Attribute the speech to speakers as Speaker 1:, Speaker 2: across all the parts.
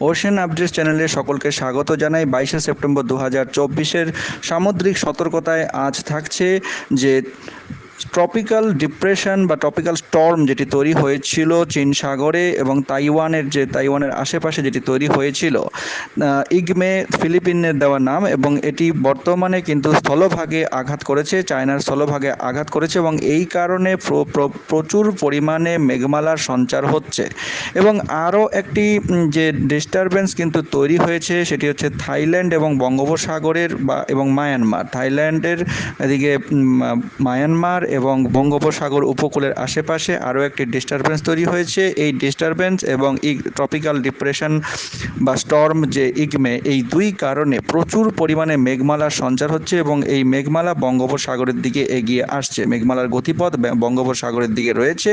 Speaker 1: Ocean updates চ্যানেলে সকলকে স্বাগত জানাই। বাইশে সেপ্টেম্বর দু হাজার চব্বিশের সামুদ্রিক সতর্কতায় আজ থাকছে যে ট্রপিক্যাল ডিপ্রেশন বা ট্রপিক্যাল স্টর্ম যেটি তৈরি হয়েছিল চীন সাগরে এবং তাইওয়ানের যে তাইওয়ানের আশেপাশে যেটি তৈরি হয়েছিল ইগমে ফিলিপিনের দেওয়া নাম এবং এটি বর্তমানে কিন্তু স্থলভাগে আঘাত করেছে, চায়নার স্থলভাগে আঘাত করেছে এবং এই কারণে প্র- প্র- প্রচুর পরিমাণে মেঘমালার সঞ্চার হচ্ছে। এবং আরও একটি যে ডিস্টারবেন্স কিন্তু তৈরি হয়েছে সেটি হচ্ছে থাইল্যান্ড এবং বঙ্গোপসাগরের বা, এবং মায়ানমার। থাইল্যান্ডের এদিকে মায়ানমার এবং বঙ্গোপসাগর উপকূলের আশেপাশে আরও একটি ডিস্টারবেন্স তৈরি হয়েছে। এই ডিস্টারবেন্স এবং ইগ ট্রপিক্যাল ডিপ্রেশন বা স্টর্ম যে ইগমে, এই দুই কারণে প্রচুর পরিমাণে মেঘমালার সঞ্চার হচ্ছে এবং এই মেঘমালা বঙ্গোপসাগরের দিকে এগিয়ে আসছে। মেঘমালার গতিপথ বঙ্গোপসাগরের দিকে রয়েছে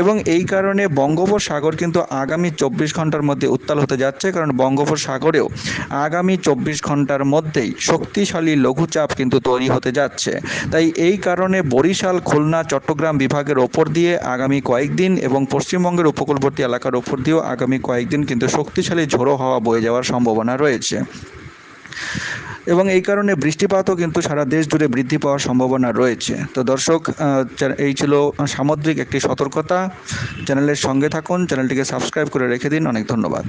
Speaker 1: এবং এই কারণে বঙ্গোপসাগর কিন্তু আগামী চব্বিশ ঘণ্টার মধ্যে উত্তাল হতে যাচ্ছে কারণ বঙ্গোপসাগরেও আগামী চব্বিশ ঘণ্টার মধ্যেই শক্তিশালী লঘুচাপ কিন্তু তৈরি হতে যাচ্ছে। তাই এই কারণে বরিশাল খুলনা, চট্টগ্রাম বিভাগের ওপর দিয়ে আগামী কয়েকদিন এবং পশ্চিমবঙ্গের উপকূলবর্তী এলাকার ওপর দিয়েও আগামী কয়েকদিন কিন্তু শক্তিশালী ঝোড়ো হাওয়া বয়ে যাওয়ার সম্ভাবনা রয়েছে। এবং এই কারণে বৃষ্টিপাতও কিন্তু সারা দেশ জুড়ে বৃদ্ধি পাওয়ার সম্ভাবনা রয়েছে। তো দর্শক এই ছিল সামুদ্রিক একটি সতর্কতা। চ্যানেলের সঙ্গে থাকুন, চ্যানেলটিকে সাবস্ক্রাইব করে রেখে দিন। অনেক ধন্যবাদ।